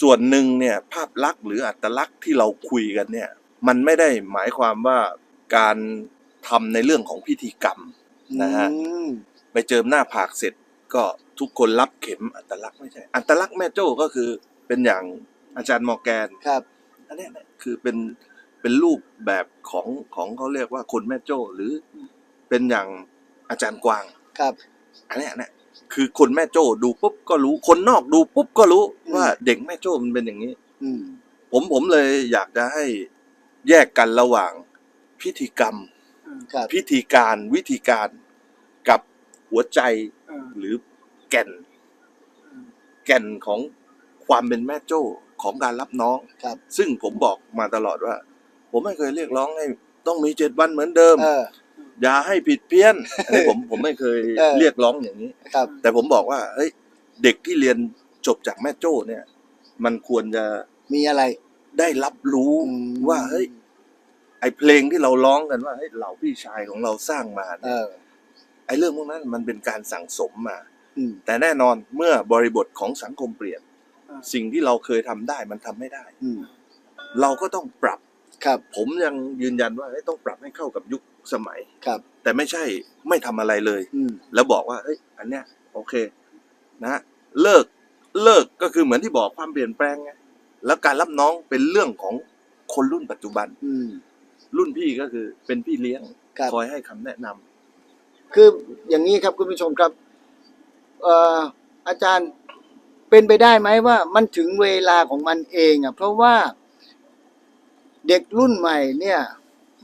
ส่วนหนึ่งเนี่ยภาพลักษณ์หรืออัตลักษณ์ที่เราคุยกันเนี่ยมันไม่ได้หมายความว่าการทำในเรื่องของพิธีกรรมนะฮะอืมไปเจิมหน้าผากเสร็จก็ทุกคนรับเข็มอัตลักษณ์ไม่ใช่ อัตลักษณ์แม่โจ้ก็คือเป็นอย่างอาจารย์มอร์แกนครับอันเนี้ยเนี่ยคือเป็นเป็นรูปแบบของของเขาเรียกว่าคนแม่โจ้หรือเป็นอย่างอาจารย์กวางครับ อันเนี้ยเนี่ย คือคนแม่โจ้ดูปุ๊บก็รู้ คนนอกดูปุ๊บก็รู้อืมว่าเด็กแม่โจ้มันเป็นอย่างนี้ อืมผมผมเลยอยากจะให้แยกกันระหว่างพิธีกรรมครับพิธีการวิธีการกับหัวใจหรือแก่น แก่นของความเป็นแม่โจ้ของการรับน้องครับ ซึ่งผมบอกมาตลอดว่า ผมไม่เคยเรียกร้องให้ ต้องมีเจ็ดวันเหมือนเดิมเอออย่าให้ผิดเพี้ยนอันนี้ผมผมไม่เคยเออ เรียกร้องอย่างนี้ ครับ แต่ผมบอกว่าเฮ้ยเด็กที่เรียนจบจากแม่โจ้เนี่ย มันควรจะมีอะไรได้รับรู้อืมว่าเฮ้ยไอเพลงที่เราร้องกันว่าเฮ้ยเหล่าพี่ชายของเราสร้างมาเอเนี่ยอ ไอเรื่องพวกนั้นมันเป็นการสั่งสมมา อืม แต่แน่นอนเมื่อบริบทของสังคมเปลี่ยน อ่า สิ่งที่เราเคยทำได้มันทำไม่ได้ อืม เราก็ต้องปรับ ครับ ผมยังยืนยันว่าเฮ้ยต้องปรับให้เข้ากับยุค สมัย ครับ แต่ไม่ใช่ไม่ทำอะไรเลย อืม แล้วบอกว่าเฮ้ยอันเนี้ยโอเคนะเลิกเลิกก็คือเหมือนที่บอกความเปลี่ยนแปลงไงแล้วการรับน้องเป็นเรื่องของคนรุ่นปัจจุบัน อืม รุ่นพี่ก็คือเป็นพี่เลี้ยงครับ คอยให้คำแนะนำ คืออย่างนี้ครับคุณผู้ชมครับเอ่ออาจารย์เป็นไปได้ไหมว่ามันถึงเวลาของมันเองอะเพราะว่าเด็กรุ่นใหม่เนี่ย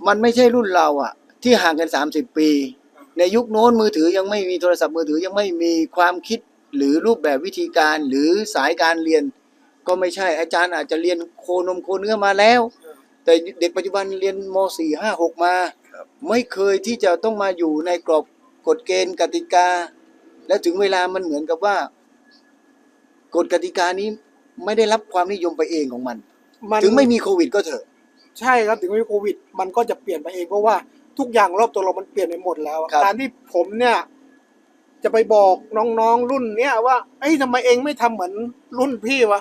มันไม่ใช่รุ่นเราอะ ที่ห่างกันสามสิบปี ในยุคโน้นมือถือยังไม่มีโทรศัพท์มือถือยังไม่มีความคิดหรือรูปแบบวิธีการหรือสายการเรียน ก็ไม่ใช่อาจารย์อาจจะเรียนโคนมโคเนื้อมาแล้ว แต่เด็กปัจจุบันเรียนมสี่ห้าหกมาครับไม่เคยที่จะต้องมาอยู่ในกรอบกฎเกณฑ์กติกา และถึงเวลามันเหมือนกับว่ากฎกติกานี้ไม่ได้รับความนิยมไปเองของมัน มันถึงไม่มีโควิดก็เถอะ ใช่ครับถึงไม่มีโควิด มันก็จะเปลี่ยนไปเองเพราะว่า ทุกอย่างรอบตัวเรามันเปลี่ยนไปหมดแล้ว ครับ การที่ผมเนี่ย จะไปบอกน้องๆรุ่นเนี้ยว่าเอ้ยทำไมเองไม่ทำเหมือนรุ่นพี่วะ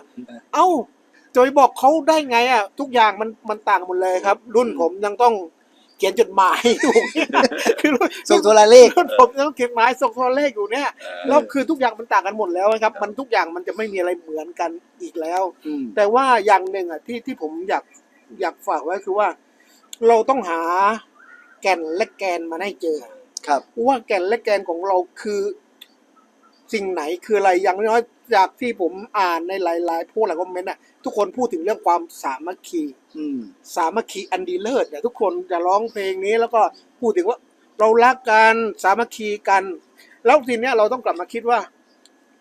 เอ้าจะไปบอกเขาได้ไงอะ ทุกอย่างมันมันต่างหมดเลยครับ รุ่นผมยังต้องเขียนจดหมายอยู่คือรุ่นส่งโทรเลข รุ่นผมยังต้องเขียนหมายส่งโทรเลขอยู่เนี่ยแล้วคือทุกอย่างมันต่างกันหมดแล้วนะครับ มันทุกอย่างมันจะไม่มีอะไรเหมือนกันอีกแล้ว อืมแต่ว่าอย่างหนึ่งอะที่ที่ผมอยากอยากฝากไว้คือว่า เราต้องหา แก่นและแกนมาให้เจอ ครับ ว่าแก่นและแกนของเราคือ สิ่งไหนคืออะไรอย่างน้อยจากที่ผมอ่านในหลายๆพวกหลายคอมเมนต์อะทุกคนพูดถึงเรื่องความสามัคคี อืม สามัคคีอันดีเลิศเนี่ยทุกคนจะร้องเพลงนี้ แล้วก็พูดถึงว่าเรารักกันสามัคคีกัน แล้วทีเนี้ยเราต้องกลับมาคิดว่า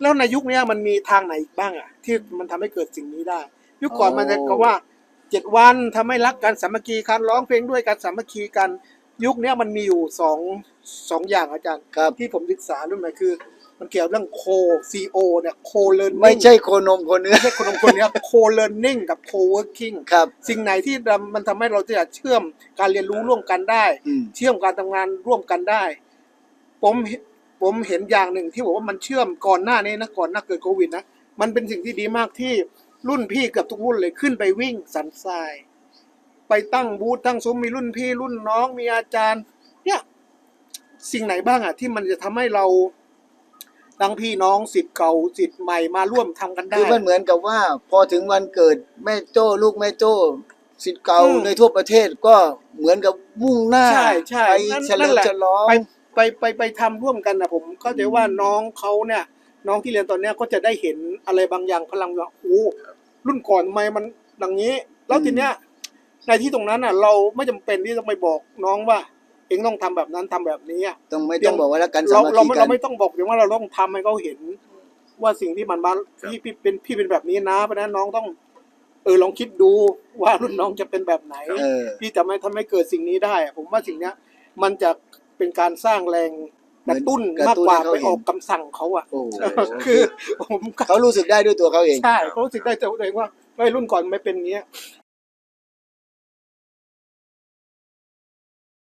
แล้วในยุคเนี้ยมันมีทางไหนอีกบ้างอะ ที่มันทำให้เกิดสิ่งนี้ได้ ยุคก่อนมันจะก็ว่าเจ็ดวันทำให้รักกันสามัคคีกันร้องเพลงด้วยกันสามัคคีกัน ยุคเนี้ยมันมีอยู่สองสองอย่างอาจารย์ครับ ที่ผมศึกษารุ่นใหม่คือ มันเกี่ยวเรื่องโคซีโอเนี่ยโคเลิร์นไม่ใช่โคนมโคนเนื้อ ไม่ใช่คนคนเนี้โคเลิร์นนิ่งกับโคเวิร์กิ่งครับ สิ่งไหนที่มันทำให้เราจะเชื่อมการเรียนรู้ร่วมกันได้ อืม เชื่อมการทำงานร่วมกันได้ ผมเห็นผมเห็นอย่างหนึ่งที่บอกว่ามันเชื่อมก่อนหน้านี้นะก่อนหน้าเกิดโควิดนะมันเป็นสิ่งที่ดีมากที่รุ่นพี่เกือบทุกรุ่นเลยขึ้นไปวิ่งสันทราย ไปตั้งบูธตั้งซุ้มมีรุ่นพี่รุ่นน้องมีอาจารย์ เนี่ยสิ่งไหนบ้างอะที่มันจะทำให้เราทั้งพี่น้องสิทธิ์เก่าสิทธิ์ใหม่มาร่วมทำกันได้คือมันเหมือนกับว่า พอถึงวันเกิดแม่โจ้ลูกแม่โจ้สิทธิ์เก่าอืมในทั่วประเทศก็เหมือนกับมุ่งหน้าใช่ใช่ไปนั่นเฉลินั่มนแหละฉลองไปไปไปไปทำร่วมกันนะผมเข้าใจว่าน้องเขาเนี่ย น้องที่เรียนตอนเนี้ยก็จะได้เห็นอะไรบางอย่างพลังว่าโอ้รุ่นก่อนทำไมมันดังนี้ แล้วทีเนี้ย ในที่ตรงนั้นอะ เราไม่จำเป็นที่ต้องไปบอกน้องว่า เองต้องทำแบบนั้นทำแบบนี้อะต้องไม่ต้องบอกว่ารักกันสาเรามัคเราคีไม่กัเราน ไม่ต้องบอกเพียงว่าเราต้องทำให้เขาเห็น ว่าสิ่งที่มันมาพี่พี่เป็นพี่เป็นแบบนี้นะ เพราะฉะนั้นน้องต้อง เออลองคิดดูว่ารุ่นน้องจะเป็นแบบไหน เออ ที่จะไม่ทำให้เกิดสิ่งนี้ได้อะผมว่าสิ่งเนี้ย มันจะเป็นการสร้างแรงกระตุ้นเหมือนมากกว่ากระตุ้นให้เขาไปออกเห็นคำสั่งเขาอะ โอ้โหคือผมก็เขารู้สึกได้ด้วยตัวเขาเอง ใช่เขารู้สึกได้จากตัวเองว่าไอ้ยรุ่นก่อนไม่เป็นอย่างเงี้ย